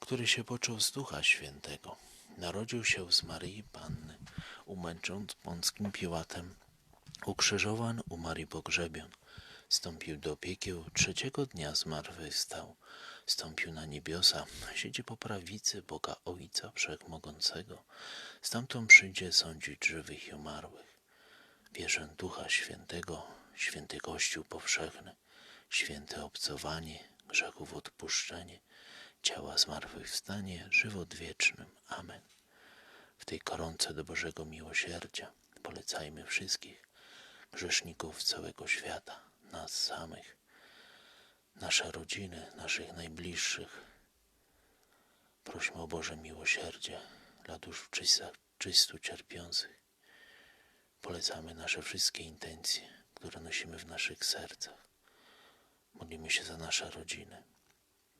który się począł z Ducha Świętego, narodził się z Maryi Panny, umęcząc Pąckim Piłatem, ukrzyżowan, umarł i pogrzebion, stąpił do piekieł, trzeciego dnia zmartwychwstał, stąpił na niebiosa, siedzi po prawicy Boga Ojca Wszechmogącego, stamtąd przyjdzie sądzić żywych i umarłych. Wierzę Ducha Świętego, święty Kościół powszechny, święte obcowanie, grzechów odpuszczenie, ciała zmartwychwstanie, żywot wiecznym. Amen. W tej koronce do Bożego miłosierdzia polecajmy wszystkich grzeszników całego świata, nas samych, nasze rodziny, naszych najbliższych. Prośmy o Boże miłosierdzie dla dusz czystu cierpiących. Polecamy nasze wszystkie intencje, które nosimy w naszych sercach. Modlimy się za nasze rodziny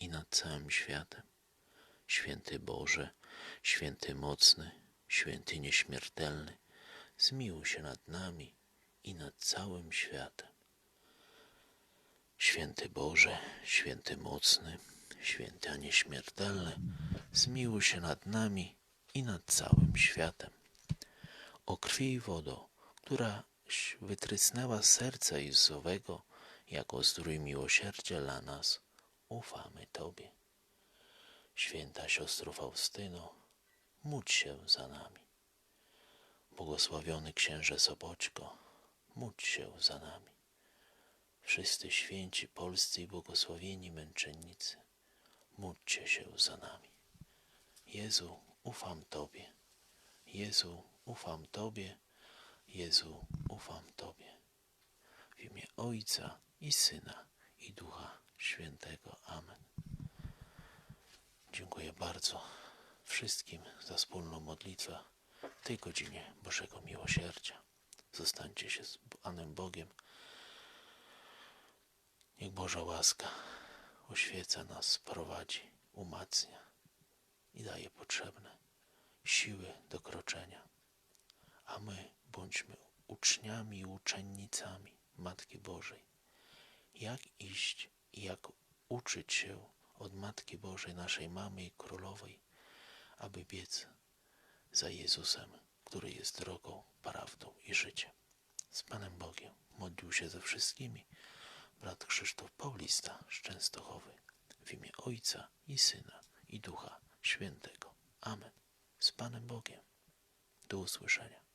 i nad całym światem. Święty Boże, święty mocny, święty nieśmiertelny, zmiłuj się nad nami i nad całym światem. Święty Boże, święty mocny, święty a nieśmiertelny, zmiłuj się nad nami i nad całym światem. O krwi i wodo, któraś wytrysnęła serca Jezowego, jako zdrój miłosierdzia dla nas, ufamy Tobie. Święta siostro Faustyno, módl się za nami. Błogosławiony księże Soboćko, módl się za nami. Wszyscy święci polscy i błogosławieni męczennicy, módlcie się za nami. Jezu, ufam Tobie. Jezu, ufam Tobie. Jezu, ufam Tobie. W imię Ojca i Syna i Ducha Świętego. Amen. Dziękuję bardzo wszystkim za wspólną modlitwę w tej godzinie Bożego Miłosierdzia. Zostańcie się z Panem Bogiem. Niech Boża łaska oświeca nas, prowadzi, umacnia i daje potrzebne siły do kroczenia. A my bądźmy uczniami i uczennicami Matki Bożej. Jak iść i jak uczyć się od Matki Bożej, naszej mamy i królowej, aby biec za Jezusem, który jest drogą, prawdą i życiem. Z Panem Bogiem modlił się ze wszystkimi brat Krzysztof Paulista z Częstochowy w imię Ojca i Syna i Ducha Świętego. Amen. Z Panem Bogiem. Do usłyszenia.